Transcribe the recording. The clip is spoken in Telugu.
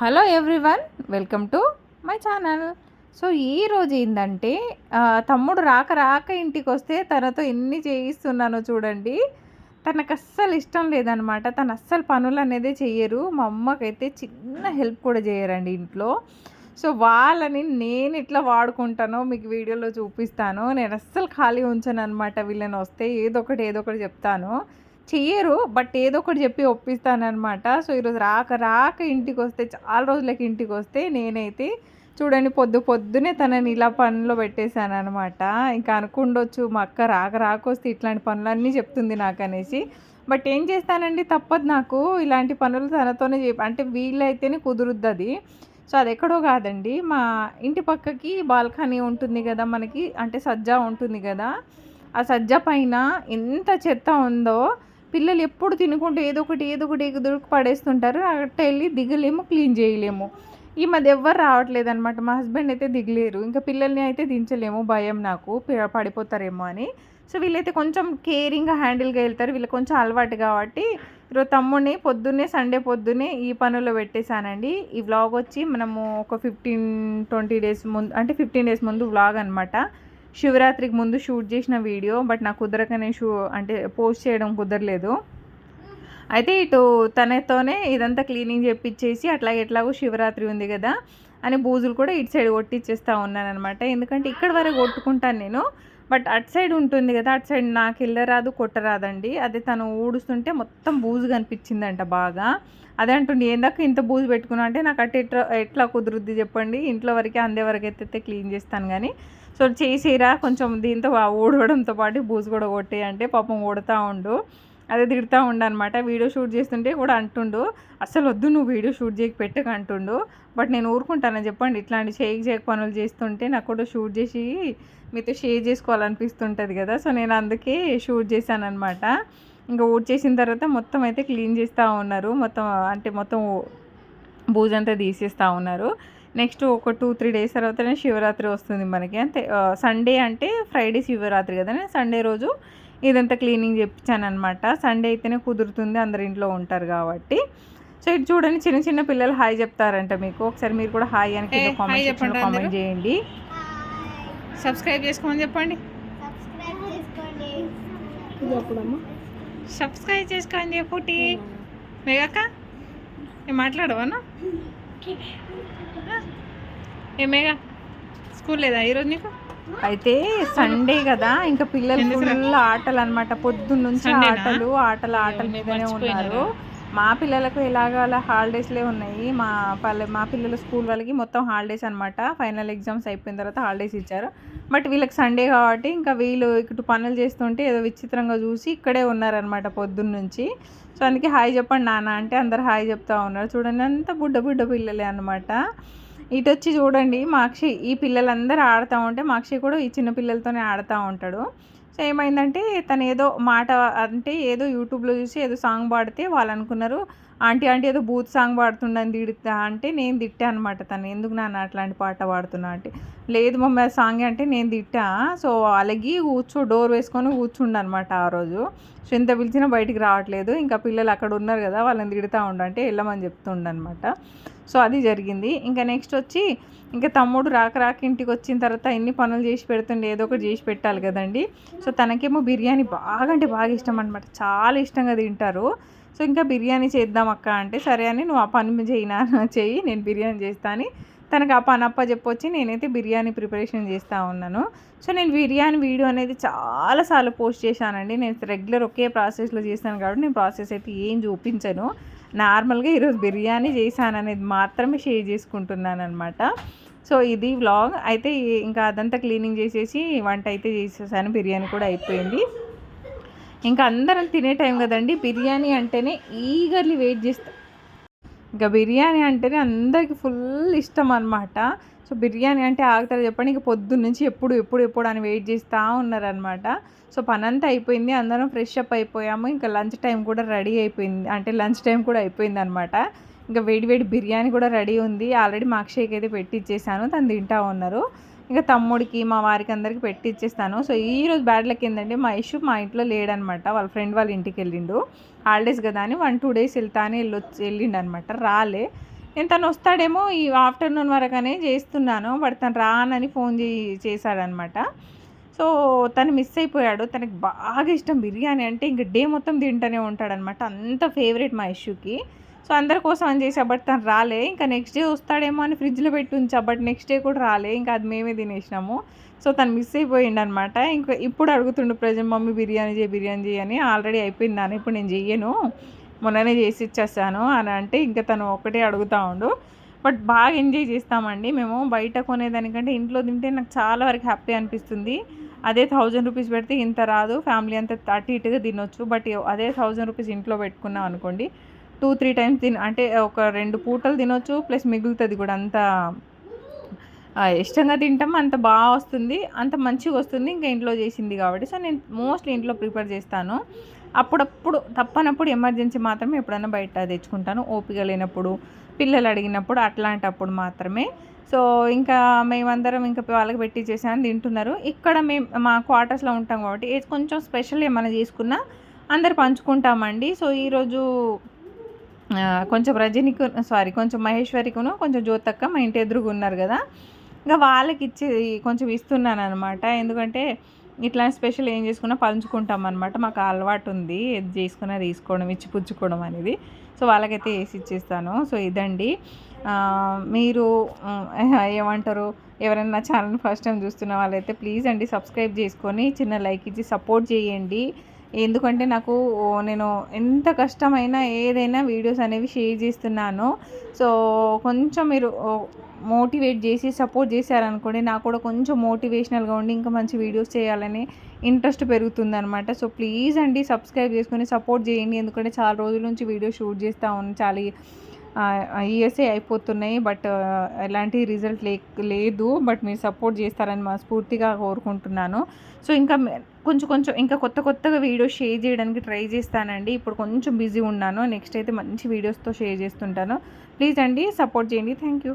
Hello everyone welcome to my channel. So ఈ రోజు ఏంటంటే తమ్ముడు రాక రాక ఇంటికి వస్తే తనతో ఎన్ని చేయిస్తున్నానో చూడండి. తనకు అస్సలు ఇష్టం లేదనమాట. తను అస్సలు పనులు అనేది చెయ్యరు. మా అమ్మకైతే చిన్న హెల్ప్ కూడా చేయరండి ఇంట్లో. సో వాళ్ళని నేను ఇట్లా వాడుకుంటానో మీకు వీడియోలో చూపిస్తాను. నేను అస్సలు ఖాళీ ఉంచాను అనమాట వీళ్ళని వస్తే ఏదో ఒకటి ఏదో ఒకటి చెప్తాను. చెయ్యరు బట్ ఏదో ఒకటి చెప్పి ఒప్పిస్తానమాట సో ఈరోజు రాక రాక ఇంటికి వస్తే చాలా రోజులకి ఇంటికి వస్తే నేనైతే చూడండి పొద్దు పొద్దునే తనని ఇలా పనిలో పెట్టేశాను అనమాట ఇంకా అనుకుండొచ్చు మా అక్క రాక రాక వస్తే ఇట్లాంటి పనులన్నీ చెప్తుంది నాకు అనేసి బట్ ఏం చేస్తానండి తప్పదు నాకు. ఇలాంటి పనులు తనతోనే చే అంటే వీళ్ళైతేనే కుదురుద్ది అది సో అది ఎక్కడో కాదండి మా ఇంటి పక్కకి బాల్కనీ ఉంటుంది కదా మనకి అంటే సజ్జా ఉంటుంది కదా. ఆ సజ్జ పైన ఎంత చెత్త ఉందో పిల్లలు ఎప్పుడు తినుకుంటూ ఏదో ఒకటి ఏదో ఒకటి దొరికి పడేస్తుంటారు. అట్ట వెళ్ళి దిగలేము క్లీన్ చేయలేము. ఈ మధ్య ఎవ్వరు రావట్లేదు అనమాట మా హస్బెండ్ అయితే దిగలేరు. ఇంకా పిల్లల్ని అయితే దించలేము. భయం నాకు. పడిపోతారేమో అని. సో వీళ్ళైతే కొంచెం కేరింగ్గా హ్యాండిల్గా వెళ్తారు. వీళ్ళకి కొంచెం అలవాటు కాబట్టి ఈరోజు తమ్ముడిని పొద్దున్నే సండే పొద్దున్నే ఈ పనుల్లో పెట్టేశానండి. ఈ వ్లాగ్ వచ్చి మనము ఒక ఫిఫ్టీన్ ట్వంటీ డేస్ ముందు అంటే ఫిఫ్టీన్ డేస్ ముందు వ్లాగ్ అనమాట శివరాత్రికి ముందు షూట్ చేసిన వీడియో బట్ నాకు కుదరకనే షూ అంటే పోస్ట్ చేయడం కుదరలేదు. అయితే ఇటు తనతోనే ఇదంతా క్లీనింగ్ చేపించేసి అట్లాగే ఎట్లాగో శివరాత్రి ఉంది కదా అని బూజులు కూడా ఇటు సైడ్ కొట్టిచ్చేస్తూ ఉన్నాను అనమాట ఎందుకంటే ఇక్కడ వరకు కొట్టుకుంటాను నేను. బట్ అటు సైడ్ ఉంటుంది కదా అటు సైడ్ నాకు వెళ్ళరాదు కొట్టరాదండి. అదే తను ఊడుస్తుంటే మొత్తం బూజు కనిపించిందంట బాగా. అదే అంటుండే ఏందాక ఇంత బూజు పెట్టుకున్నా అంటే నాకు అటు ఎట్లా ఎట్లా కుదురుద్ది చెప్పండి ఇంట్లో వరకే అందే వరకు అయితే క్లీన్ చేస్తాను కానీ సో చేసిరా కొంచెం దీంతో ఊడవడంతో పాటు బూజు కూడా కొట్టేయంటే పాపం ఊడతా ఉండు. అదే తిడుతూ ఉండనమాట. వీడియో షూట్ చేస్తుంటే కూడా అంటుండు అసలు వద్దు నువ్వు వీడియో షూట్ చేయక పెట్టక అంటుండు. బట్ నేను ఊరుకుంటానని చెప్పండి ఇట్లాంటి చేయక చేయక పనులు చేస్తుంటే నాకు కూడా షూట్ చేసి మీతో షేర్ చేసుకోవాలనిపిస్తుంటుంది కదా. సో నేను అందుకే షూట్ చేశాను అనమాట ఇంకా ఊట్ చేసిన తర్వాత మొత్తం అయితే క్లీన్ చేస్తూ ఉన్నారు. మొత్తం అంటే మొత్తం బూజంతా తీసేస్తూ ఉన్నారు. నెక్స్ట్ ఒక టూ త్రీ డేస్ తర్వాతనే శివరాత్రి వస్తుంది మనకి. అంతే సండే అంటే ఫ్రైడే శివరాత్రి కదా నేను సండే రోజు ఇదంతా క్లీనింగ్ అనమాట సండే అయితేనే కుదురుతుంది అందరు ఇంట్లో ఉంటారు కాబట్టి. సో ఇటు చూడండి చిన్న చిన్న పిల్లలు హాయ్ చెప్తారంట మీకు. ఒకసారి మీరు కూడా హాయ్ అని కింద కామెంట్ సెక్షన్లో. చేయండి. సబ్స్క్రైబ్ చేసుకోమని చెప్పండి. సబ్స్క్రైబ్ చేసుకోండి. సబ్స్క్రైబ్ చేసుకోండి చెప్పుటి మేఘక్క ఏం మాట్లాడవాను? ఏ మేఘ స్కూల్ లేదా ఈరోజు నీకు? అయితే సండే కదా ఇంకా పిల్లలు? ఫుల్ ఆటలు అనమాట పొద్దున్న నుంచి? ఆటలు ఆటలు ఆటల మీదనే? ఉన్నారు. మా పిల్లలకు ఎలాగ అలా హాలిడేస్లే ఉన్నాయి. మా పల్లె మా పిల్లల స్కూల్ వాళ్ళకి మొత్తం హాలిడేస్ అనమాట ఫైనల్ ఎగ్జామ్స్ అయిపోయిన తర్వాత హాలిడేస్ ఇచ్చారు. బట్ వీళ్ళకి సండే కాబట్టి ఇంకా వీళ్ళు ఇటు పనులు చేస్తుంటే ఏదో విచిత్రంగా చూసి ఇక్కడే ఉన్నారనమాట పొద్దున్న నుంచి సో అందుకే హాయ్ చెప్పండి నాన్న అంటే అందరు హాయ్ చెప్తా ఉన్నారు. చూడండి అంత బుడ్డ బుడ్డ పిల్లలే అనమాట ఇటు వచ్చి చూడండి మాక్షి ఈ పిల్లలందరూ ఆడుతూ ఉంటే మాక్షి కూడా ఈ చిన్న పిల్లలతోనే ఆడుతూ ఉంటాడు. సో ఏమైందంటే తను ఏదో మాట అంటే ఏదో యూట్యూబ్లో చూసి ఏదో సాంగ్ పాడితే వాళ్ళు అనుకున్నారు ఆంటీ ఆంటీ ఏదో బూత్ సాంగ్ పాడుతుండని తిడతా అంటే నేను తిట్టా అనమాట తను. ఎందుకు నాన్న అట్లాంటి పాట పాడుతున్నా అంటే? లేదు మమ్మీ ఆ సాంగ్ అంటే నేను తిట్టా. సో అలగి కూర్చో డోర్ వేసుకొని కూర్చుండు అనమాట ఆ రోజు. సో ఎంత పిలిచినా బయటికి రావట్లేదు. ఇంకా పిల్లలు అక్కడ ఉన్నారు కదా వాళ్ళని తిడతా ఉండంటే వెళ్ళమని చెప్తుండనమాట సో అది జరిగింది. ఇంకా నెక్స్ట్ వచ్చి ఇంకా తమ్ముడు రాక రాక ఇంటికి వచ్చిన తర్వాత ఎన్ని పనులు చేసి పెడుతుండే ఏదో ఒకటి చేసి పెట్టాలి కదండి. సో తనకేమో బిర్యానీ బాగా అంటే బాగా ఇష్టం అనమాట చాలా ఇష్టంగా తింటారు. సో ఇంకా బిర్యానీ చేద్దాం అక్క అంటే సరే అని నువ్వు ఆ పని చేయినా చెయ్యి నేను బిర్యానీ చేస్తాను తనకు ఆ పని అప్ప చెప్పొచ్చి నేనైతే బిర్యానీ ప్రిపరేషన్ చేస్తూ ఉన్నాను. సో నేను బిర్యానీ వీడియో అనేది చాలాసార్లు పోస్ట్ చేశానండి. నేను రెగ్యులర్ ఒకే ప్రాసెస్లో చేశాను కాబట్టి నేను ప్రాసెస్ అయితే ఏం చూపించను. నార్మల్గా ఈరోజు బిర్యానీ చేశాను అనేది మాత్రమే షేర్ చేసుకుంటున్నాను అనమాట సో ఇది వ్లాగ్. అయితే ఇంకా అదంతా క్లీనింగ్ చేసేసి వంట అయితే చేసేసాను. బిర్యానీ కూడా అయిపోయింది. ఇంకా అందరం తినే టైం కదండి. బిర్యానీ అంటేనే ఈగర్లీ వెయిట్ చేస్తా. ఇంకా బిర్యానీ అంటేనే అందరికి ఫుల్ ఇష్టం అనమాట సో బిర్యానీ అంటే ఆగుతారు. చెప్పండి ఇక పొద్దున్న నుంచి ఎప్పుడు ఎప్పుడు ఎప్పుడు అని వెయిట్ చేస్తూ ఉన్నారనమాట సో పని అంతా అయిపోయింది. అందరం ఫ్రెష్ అప్ అయిపోయాము. ఇంకా లంచ్ టైం కూడా రెడీ అయిపోయింది. అంటే లంచ్ టైం కూడా అయిపోయింది అనమాట ఇంకా వేడి వేడి బిర్యానీ కూడా రెడీ ఉంది. ఆల్రెడీ మా అక్షయ్కి అయితే పెట్టిచ్చేసాను. తను తింటా ఉన్నారు. ఇంకా తమ్ముడికి మా వారికి అందరికి పెట్టి ఇచ్చేస్తాను సో ఈ రోజు బ్యాడ్ లక్ ఏంటంటే మా ఇష్యూ మా ఇంట్లో లేడనమాట వాళ్ళ ఫ్రెండ్ వాళ్ళ ఇంటికి వెళ్ళిండు హాలిడేస్ కదా అని వన్ టూ డేస్ వెళ్తానే వెళ్ళొచ్చి వెళ్ళిండు అనమాట రాలే. నేను తను వస్తాడేమో ఈ ఆఫ్టర్నూన్ వరకనే చేస్తున్నాను బట్ తను రానని ఫోన్ చే చేశాడనమాట సో తను మిస్ అయిపోయాడు. తనకి బాగా ఇష్టం బిర్యానీ అంటే ఇంక డే మొత్తం తింటూనే ఉంటాడనమాట అంత ఫేవరెట్ మా ఇష్యూకి. సో అందరి కోసం అని చేసా బట్ తను రాలే. ఇంకా నెక్స్ట్ డే వస్తాడేమో అని ఫ్రిడ్జ్లో పెట్టి ఉంచా బట్ నెక్స్ట్ డే కూడా రాలే. ఇంకా అది మేమే తినేసినాము. సో తను మిస్ అయిపోయిండు అనమాట ఇంకా ఇప్పుడు అడుగుతుండు ప్రజెంట్ మమ్మీ బిర్యానీ చేయి బిర్యానీ చేయి అని ఆల్రెడీ అయిపోయింది దాని ఇప్పుడు నేను చెయ్యను. మొన్ననే చేసి ఇచ్చేస్తాను అని అంటే ఇంకా తను ఒకటే అడుగుతా ఉండు. బట్ బాగా ఎంజాయ్ చేస్తామండి మేము. బయట కొనేదానికంటే ఇంట్లో తింటే నాకు చాలా వరకు హ్యాపీ అనిపిస్తుంది. అదే థౌజండ్ రూపీస్ పెడితే ఇంత రాదు. ఫ్యామిలీ అంతా అటు ఇటుగా తినొచ్చు. బట్ అదే థౌజండ్ రూపీస్ ఇంట్లో పెట్టుకున్నాం అనుకోండి టూ త్రీ టైమ్స్ తిన అంటే ఒక రెండు పూటలు తినొచ్చు. ప్లస్ మిగులుతుంది కూడా అంత ఇష్టంగా తింటాం. అంత బాగా వస్తుంది. అంత మంచిగా వస్తుంది. ఇంకా ఇంట్లో చేసింది కాబట్టి. సో నేను మోస్ట్లీ ఇంట్లో ప్రిపేర్ చేస్తాను. అప్పుడప్పుడు తప్పనప్పుడు ఎమర్జెన్సీ మాత్రమే ఎప్పుడైనా బయట తెచ్చుకుంటాను. ఓపిక లేనప్పుడు పిల్లలు అడిగినప్పుడు అట్లాంటప్పుడు మాత్రమే. సో ఇంకా మేమందరం ఇంకా వాళ్ళకి పెట్టి చేసాను తింటున్నారు. ఇక్కడ మేము మా క్వార్టర్స్లో ఉంటాం కాబట్టి ఏ- కొంచెం స్పెషల్ ఏమైనా చేసుకున్నా అందరు పంచుకుంటామండి. సో ఈరోజు కొంచెం రజనీకు సారీ కొంచెం మహేశ్వరికును కొంచెం జ్యోతక్క మా ఇంటి ఎదురుగా ఉన్నారు కదా. ఇంకా వాళ్ళకి ఇచ్చి కొంచెం ఇస్తున్నాను అనమాట ఎందుకంటే ఇట్లా స్పెషల్ ఏం చేసుకున్నా పంచుకుంటాం అనమాట మాకు అలవాటు ఉంది. ఏది చేసుకున్నా తీసుకోవడం ఇచ్చి పుచ్చుకోవడం అనేది. సో వాళ్ళకైతే వేసి ఇచ్చేస్తాను. సో ఇదండి. మీరు ఏమంటారు? ఎవరైనా నా ఛానల్ ఫస్ట్ టైం చూస్తున్న వాళ్ళైతే ప్లీజ్ అండి సబ్స్క్రైబ్ చేసుకొని చిన్న లైక్ ఇచ్చి సపోర్ట్ చేయండి. ఎందుకంటే నాకు నేను ఎంత కష్టమైనా ఏదైనా వీడియోస్ అనేవి షేర్ చేస్తున్నాను. సో కొంచెం మీరు మోటివేట్ చేసి సపోర్ట్ చేశారనుకోండి నాకు కూడా కొంచెం మోటివేషనల్గా ఉండి ఇంకా మంచి వీడియోస్ చేయాలని ఇంట్రెస్ట్ పెరుగుతుందనమాట సో ప్లీజ్ అండి సబ్స్క్రైబ్ చేసుకొని సపోర్ట్ చేయండి. ఎందుకంటే చాలా రోజుల నుంచి వీడియో షూట్ చేస్తూ ఉన్నాను చాలా ఇయర్సే అయిపోతున్నాయి బట్ ఎలాంటి రిజల్ట్ లే లేదు బట్ మీరు సపోర్ట్ చేస్తారని మనస్ఫూర్తిగా కోరుకుంటున్నాను. సో ఇంకా కొంచెం కొంచెం ఇంకా కొత్త కొత్తగా వీడియోస్ షేర్ చేయడానికి ట్రై చేస్తానండి. ఇప్పుడు కొంచెం బిజీ ఉన్నాను నెక్స్ట్ అయితే మంచి వీడియోస్తో షేర్ చేస్తుంటాను. ప్లీజ్ అండి సపోర్ట్ చేయండి. Thank you.